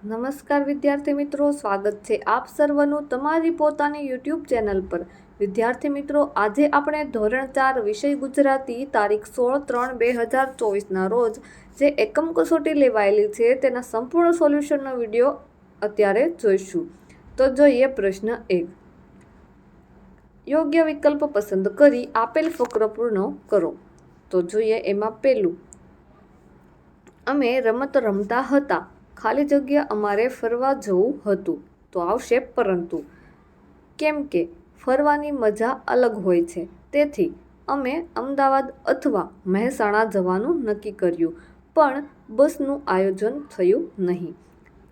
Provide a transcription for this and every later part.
નમસ્કાર વિદ્યાર્થી મિત્રો, સ્વાગત છે આપ સર્વનું તમારી પોતાની યુટ્યુબ ચેનલ પર. વિદ્યાર્થી મિત્રો, આજે આપણે ધોરણ ચાર વિષય ગુજરાતી તારીખ સોળ ત્રણ બે હજાર ચોવીસના રોજ જે એકમ કસોટી લેવાયેલી છે તેના સંપૂર્ણ સોલ્યુશનનો વીડિયો અત્યારે જોઈશું. તો જોઈએ પ્રશ્ન એક. યોગ્ય વિકલ્પ પસંદ કરી આપેલ ફકરો પૂર્ણ કરો. તો જોઈએ એમાં પહેલું. અમે રમત રમતા હતા. ખાલી જગ્યા અમારે ફરવા જવું હતું. તો આવશે પરંતુ. કેમ કે ફરવાની મજા અલગ હોય છે. તેથી અમે અમદાવાદ અથવા મહેસાણા જવાનું નક્કી કર્યું, પણ બસનું આયોજન થયું નહીં.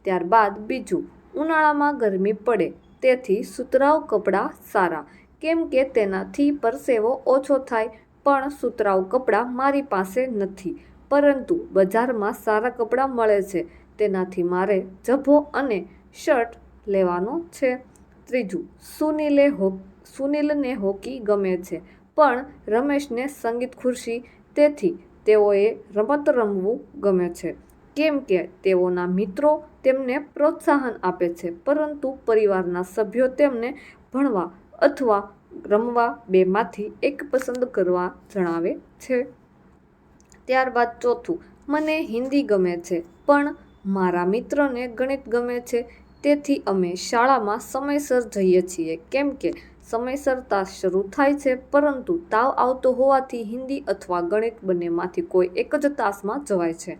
ત્યારબાદ બીજું, ઉનાળામાં ગરમી પડે, તેથી સુતરાઉ કપડાં સારા. કેમ કે તેનાથી પરસેવો ઓછો થાય, પણ સુતરાઉ કપડાં મારી પાસે નથી. પરંતુ બજારમાં સારા કપડાં મળે છે. તેનાથી મારે જભો અને શર્ટ લેવાનો છે. ત્રીજું, સુનિલે હો, સુનિલને હોકી ગમે છે, પણ રમેશને સંગીત ખુરશી, તેથી તેઓએ રમત રમવું ગમે છે. કેમ કે તેઓના મિત્રો તેમને પ્રોત્સાહન આપે છે, પરંતુ પરિવારના સભ્યો તેમને ભણવા અથવા રમવા બેમાંથી એક પસંદ કરવા જણાવે છે. ત્યારબાદ ચોથું, મને હિન્દી ગમે છે, પણ મારા મિત્રને ગણિત ગમે છે, તેથી અમે શાળામાં સમયસર જઈએ છીએ. કેમ કે સમયસર તાસ શરૂ થાય છે, પરંતુ તાવ આવતો હોવાથી હિન્દી અથવા ગણિત બંનેમાંથી કોઈ એક જ તાસમાં જવાય છે.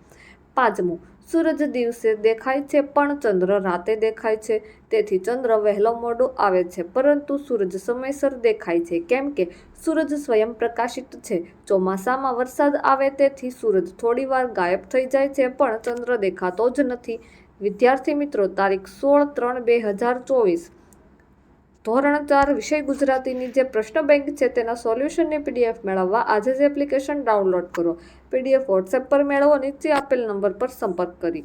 પાંચમું સૂરજ દિવસે દેખાય છે, પણ ચંદ્ર રાતે દેખાય છે. તેથી ચંદ્ર વહેલો મોડો આવે છે, પરંતુ સૂરજ સમયસર દેખાય છે. કેમ કે સૂરજ સ્વયં પ્રકાશિત છે. ચોમાસામાં વરસાદ આવે તેથી સૂરજ થોડીવાર ગાયબ થઈ જાય છે, પણ ચંદ્ર દેખાતો જ નથી. વિદ્યાર્થી મિત્રો, તારીખ સોળ ત્રણ બે હજાર ચોવીસ. ધોરણ ચાર વિષય ગુજરાતીની જે પ્રશ્ન બેંક છે તેના સોલ્યુશનની પીડીએફ મેળવવા આજે જ એપ્લિકેશન ડાઉનલોડ કરો. પીડીએફ વોટ્સએપ પર મેળવો નીચે આપેલ નંબર પર સંપર્ક કરી.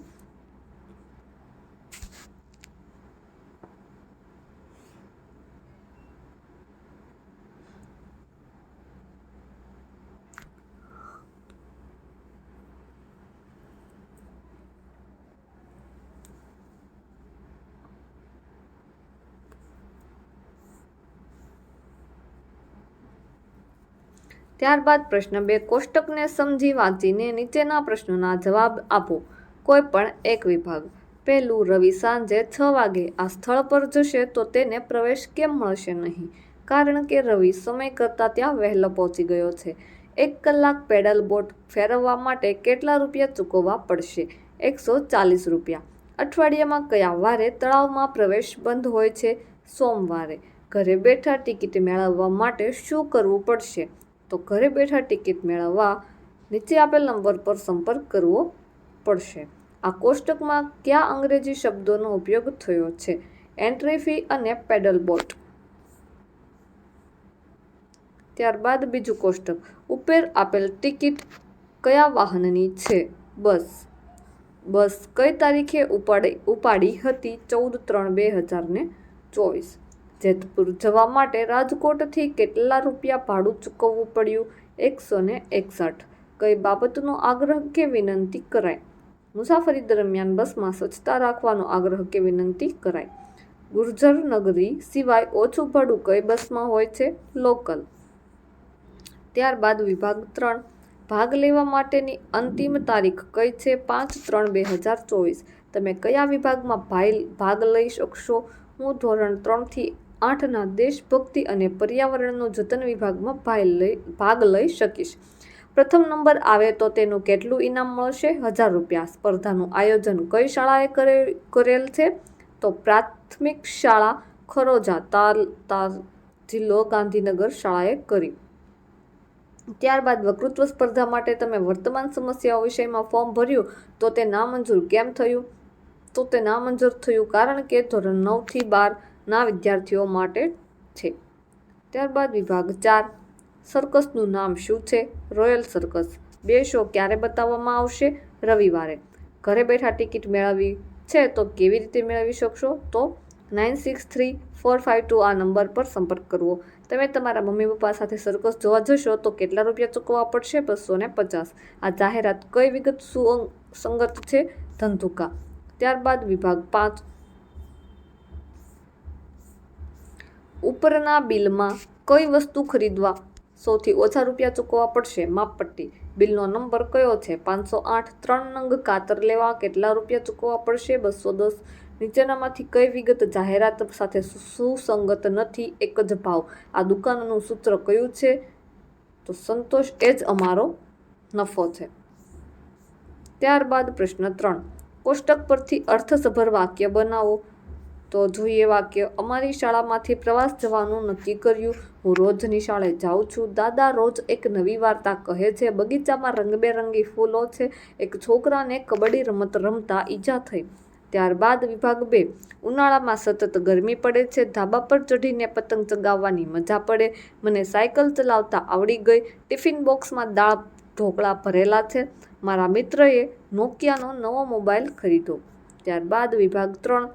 ત્યારબાદ પ્રશ્ન બે, કોષ્ટકને સમજી વાંચીને નીચેના પ્રશ્નોના જવાબ આપો. કોઈ પણ એક વિભાગ. પહેલું, રવિ સાંજે છ વાગે આ સ્થળ પર જશે તો તેને પ્રવેશ કેમ મળશે નહીં? કારણ કે રવિ સમય કરતાં ત્યાં વહેલો પહોંચી ગયો છે. એક કલાક પેડલ બોટ ફેરવવા માટે કેટલા રૂપિયા ચૂકવવા પડશે? એકસો ચાલીસ રૂપિયા. અઠવાડિયામાં કયા વારે તળાવમાં પ્રવેશ બંધ હોય છે? સોમવારે. ઘરે બેઠા ટિકિટ મેળવવા માટે શું કરવું પડશે? તો ઘરે બેઠા ટિકિટ મેળવવા નીચે આપેલ નંબર પર સંપર્ક કરવો પડશે. આ કોષ્ટકમાં કયા અંગ્રેજી શબ્દોનો ઉપયોગ થયો છે? એન્ટ્રી ફી અને પેડલ બોટ ત્યારબાદ બીજું કોષ્ટક. ઉપર આપેલ ટિકિટ કયા વાહનની છે? બસ. બસ કઈ તારીખે ઉપાડી ઉપાડી હતી? ચૌદ ત્રણ બે હજાર ને ચોવીસ. જેતપુર જવા માટે રાજકોટથી કેટલા રૂપિયા ભાડું ચૂકવવું પડ્યું? એકસો ને એકસઠ. કઈ બાબતનો આગ્રહ કે વિનંતી કરાય? મુસાફરી દરમિયાન બસમાં સ્વચ્છતા રાખવાનો આગ્રહ કે વિનંતી કરાય? ગુર્જર નગરી સિવાય ઓછું ભાડું કઈ બસમાં હોય છે? લોકલ. ત્યારબાદ વિભાગ ત્રણ. ભાગ લેવા માટેની અંતિમ તારીખ કઈ છે? પાંચ ત્રણ બે હજાર ચોવીસ. તમે કયા વિભાગમાં ભાઈ, ભાગ લઈ શકશો? હું ધોરણ ત્રણથી આઠના દેશભક્તિ અને પર્યાવરણનું જતન વિભાગમાં ભાગ લઈ ભાગ લઈ શકીશ. પ્રથમ નંબર આવે તો તેનું કેટલું ઇનામ મળશે? હજાર રૂપિયા. સ્પર્ધાનું આયોજન કઈ શાળાએ કરેલ છે? તો પ્રાથમિક શાળા ખરોજા તાલ તાલ જિલ્લો ગાંધીનગર શાળાએ કરી. ત્યારબાદ વકૃત્વ સ્પર્ધા માટે તમે વર્તમાન સમસ્યાઓ વિષયમાં ફોર્મ ભર્યું તો તે નામંજૂર કેમ થયું? તો તે નામંજૂર થયું કારણ કે ધોરણ નવથી બારના વિદ્યાર્થીઓ માટે છે. ત્યારબાદ વિભાગ ચાર. સર્કસનું નામ શું છે? Royal circus. બે શો ક્યારે બતાવવામાં આવશે? રવિવારે. ઘરે બેઠા ટિકિટ મેળવવી છે તો કેવી રીતે મેળવી શકશો? તો nine six three four five two આ નંબર પર સંપર્ક કરવો. તમે તમારા મમ્મી પપ્પા સાથે સર્કસ જોવા જશો તો કેટલા રૂપિયા ચૂકવવા પડશે? બસો ને પચાસ. આ જાહેરાત કઈ વિગત સુસંગત છે? ધંધુકા. ત્યારબાદ વિભાગ પાંચ. ઉપરના બિલમાં કઈ વસ્તુ ખરીદવા સૌથી ઓછા રૂપિયા ચૂકવવા પડશે? માપપટ્ટી બિલનો નંબર કયો છે? પાંચસો આઠ, ત્રણ નંગ, કાતર લેવા કેટલા રૂપિયા ચૂકવવા પડશે? બસો દસ. નીચેનામાંથી કઈ વિગત જાહેરાત સાથે સુસંગત નથી? એક જ ભાવ. આ દુકાનનું સૂત્ર કયું છે? તો સંતોષ એ જ અમારો નફો છે. ત્યારબાદ પ્રશ્ન ત્રણ. કોષ્ટક પરથી અર્થસભર વાક્ય બનાવો. તો જોઈએ વાક્ય, અમારી શાળામાંથી પ્રવાસ જવાનું નક્કી કર્યું. હું રોજ નિશાળે જાઉં છું. દાદા રોજ એક નવી વાર્તા કહે છે. બગીચામાં રંગબેરંગી ફૂલો છે. એક છોકરાને કબડ્ડી રમત રમતા ઈજા થઈ. ત્યારબાદ વિભાગ બે, ઉનાળામાં સતત ગરમી પડે છે. ધાબા પર ચઢીને પતંગ ચગાવવાની મજા પડે. મને સાયકલ ચલાવતા આવડી ગઈ. ટિફિન બોક્સમાં દાળ ઢોકળા ભરેલા છે. મારા મિત્રએ નોકિયાનો નવો મોબાઈલ ખરીદ્યો. ત્યારબાદ વિભાગ ત્રણ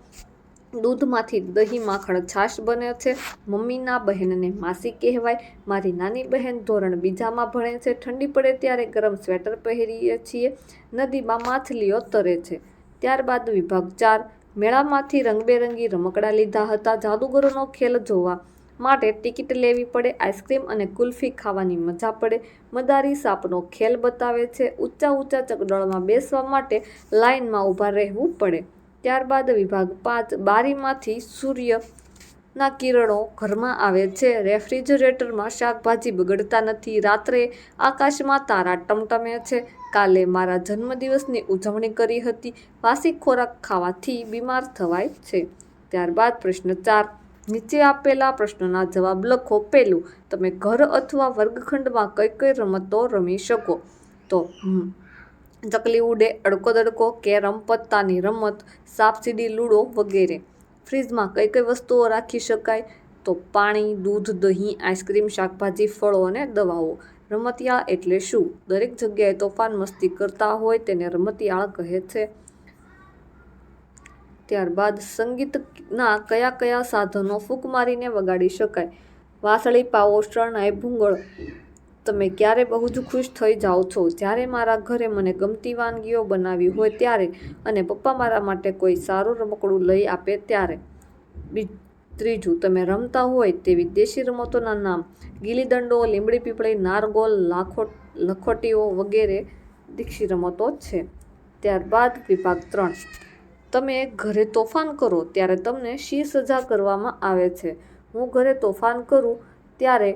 દૂધમાંથી દહીં માખણ છાશ બને છે. મમ્મીના બહેનને માસી કહેવાય. મારી નાની બહેન ધોરણ બીજામાં ભણે છે. ઠંડી પડે ત્યારે ગરમ સ્વેટર પહેરીએ છીએ. નદીમાં માછલીઓ તરે છે. ત્યારબાદ વિભાગ ચાર. મેળામાંથી રંગબેરંગી રમકડા લીધા હતા. જાદુગરોનો ખેલ જોવા માટે ટિકિટ લેવી પડે. આઈસ્ક્રીમ અને કુલ્ફી ખાવાની મજા પડે. મદારી સાપનો ખેલ બતાવે છે. ઊંચા ઊંચા ચકડોળમાં બેસવા માટે લાઇનમાં ઊભા રહેવું પડે. ત્યારબાદ વિભાગ પાંચ બારીમાંથી સૂર્યના કિરણો ઘરમાં આવે છે. રેફ્રિજરેટરમાં શાકભાજી બગડતા નથી. રાત્રે આકાશમાં તારા ટમટમે છે. કાલે મારા જન્મદિવસની ઉજવણી કરી હતી. વાસી ખોરાક ખાવાથી બીમાર થવાય છે. ત્યારબાદ પ્રશ્ન ચાર. નીચે આપેલા પ્રશ્નના જવાબ લખો. પહેલું, તમે ઘર અથવા વર્ગખંડમાં કઈ કઈ રમતો રમી શકો? તો ચકલી ઉડે અડકો દડકો કેરમ પત્તાની રમત સાપ સીડી લૂડો વગેરે. ફ્રીજમાં કઈ કઈ વસ્તુઓ રાખી શકાય? તો પાણી, દૂધ, દહીં, આઈસ્ક્રીમ, શાકભાજી, ફળો અને દવાઓ. રમતિયાળ એટલે શું? દરેક જગ્યાએ તોફાન મસ્તી કરતા હોય તેને રમતિયાળ કહે છે. ત્યારબાદ સંગીતના કયા કયા સાધનો ફૂંક મારીને વગાડી શકાય? વાસળી પાવો શરણાઈ ભૂંગળ. તમે ક્યારે બહુ જ ખુશ થઈ જાઓ છો, જ્યારે મારા ઘરે મને ગમતી વાનગીઓ બનાવી હોય ત્યારે અને પપ્પા મારા માટે કોઈ સારું રમકડું લઈ આપે ત્યારે. ત્રીજું, તમે રમતા હોય તેવી દેશી રમતોના નામ, ગીલી દંડો લીમડી પીપળી, નારગોલ, લાખો, લખોટીઓ વગેરે દીક્ષી રમતો છે. ત્યારબાદ વિભાગ ત્રણ, તમે ઘરે તોફાન કરો ત્યારે તમને શી સજા કરવામાં આવે છે? હું ઘરે તોફાન કરું ત્યારે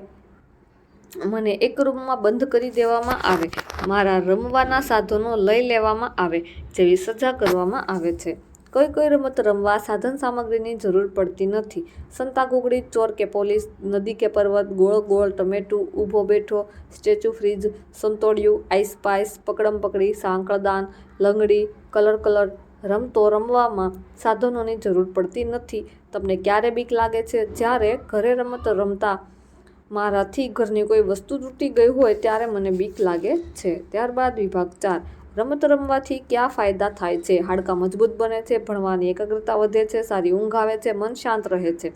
મને એક રૂમમાં બંધ કરી દેવામાં આવે. મારા રમવાના સાધનો લઈ લેવામાં આવે, જેવી સજા કરવામાં આવે છે. કોઈ કઈ રમત રમવા સાધન સામગ્રીની જરૂર પડતી નથી. સંતા ઘૂગડી ચોર કે પોલીસ, નદી કે પર્વત, ગોળ ગોળ, ટમેટું, ઊભો બેઠો, સ્ટેચ્યુ ફ્રીજ સંતોડિયું આઈસ પાઈસ, પકડમ પકડી સાંકળદાન લંગડી, કલર કલર, રમતો રમવામાં સાધનોની જરૂર પડતી નથી. તમને ક્યારે બીક લાગે છે? જ્યારે ઘરે રમત રમતા મારાથી ઘરની કોઈ વસ્તુ તૂટી ગઈ હોય ત્યારે મને બીક લાગે છે. ત્યારબાદ વિભાગ ચાર. રમત રમવાથી કયા ફાયદા થાય છે? હાડકાં મજબૂત બને છે, ભણવાની એકાગ્રતા વધે છે, સારી ઊંઘ આવે છે, મન શાંત રહે છે.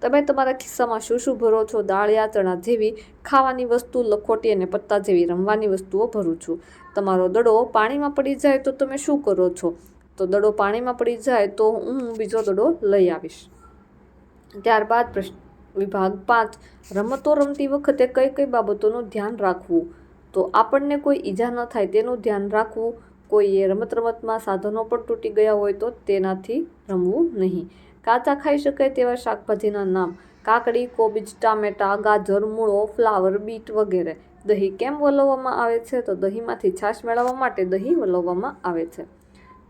તમે તમારા ખિસ્સામાં શું શું ભરો છો? દાળિયા ચણા જેવી ખાવાની વસ્તુ, લખોટી અને પત્તા જેવી રમવાની વસ્તુઓ ભરું છું. તમારો દડો પાણીમાં પડી જાય તો તમે શું કરો છો? તો દડો પાણીમાં પડી જાય તો હું બીજો દડો લઈ આવીશ. ત્યારબાદ પ્રશ્ન વિભાગ પાંચ. રમતો રમતી વખતે કઈ કઈ બાબતોનું ધ્યાન રાખવું? તો આપણને કોઈ ઈજા ન થાય તેનું ધ્યાન રાખવું. કોઈએ રમત રમતમાં સાધનો પણ તૂટી ગયા હોય તો તેનાથી રમવું નહીં. કાચા ખાઈ શકાય તેવા શાકભાજીના નામ. કાકડી, કોબીજ, ટામેટા, ગાજર, મૂળો, ફ્લાવર, બીટ વગેરે. દહીં કેમ વલોવવામાં આવે છે? તો દહીંમાંથી છાશ મેળવવા માટે દહીં વલોવવામાં આવે છે.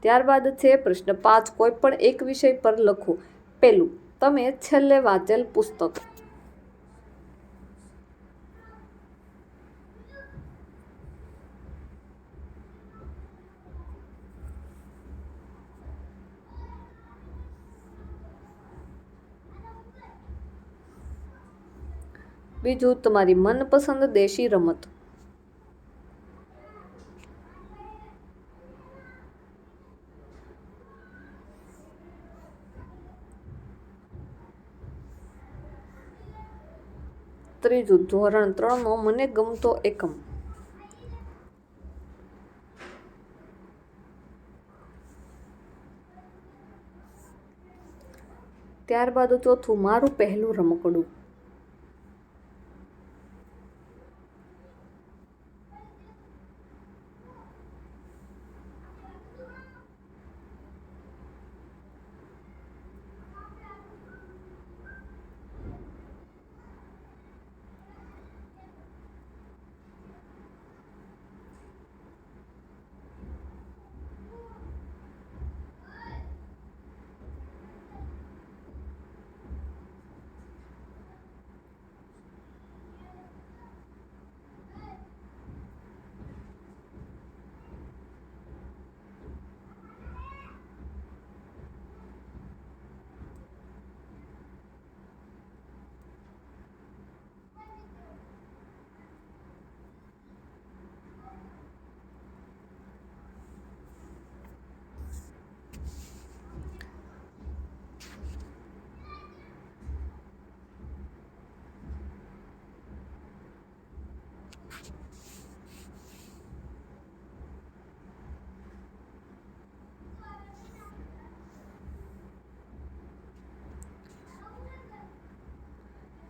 ત્યારબાદ છે પ્રશ્ન પાંચ. કોઈ પણ એક વિષય પર લખો. પહેલું તમે છેલ્લે વાંચેલ પુસ્તક. બીજું તમારી મનપસંદ દેશી રમત. લીધું ધોરણ ત્રણનો મને ગમતો એકમ. ત્યારબાદ ચોથું મારું પહેલું રમકડું.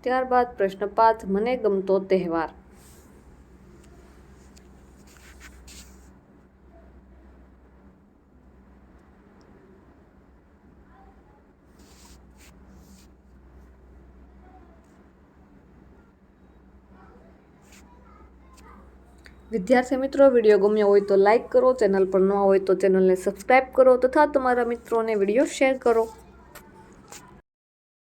ત્યારબાદ પ્રશ્ન પાંચ મને ગમતો તહેવાર. વિદ્યાર્થી મિત્રો, વીડિયો ગમ્યો હોય તો લાઈક કરો, ચેનલ પર ન હોય તો ચેનલને સબસ્ક્રાઈબ કરો તથા તમારા મિત્રોને વીડિયો શેર કરો.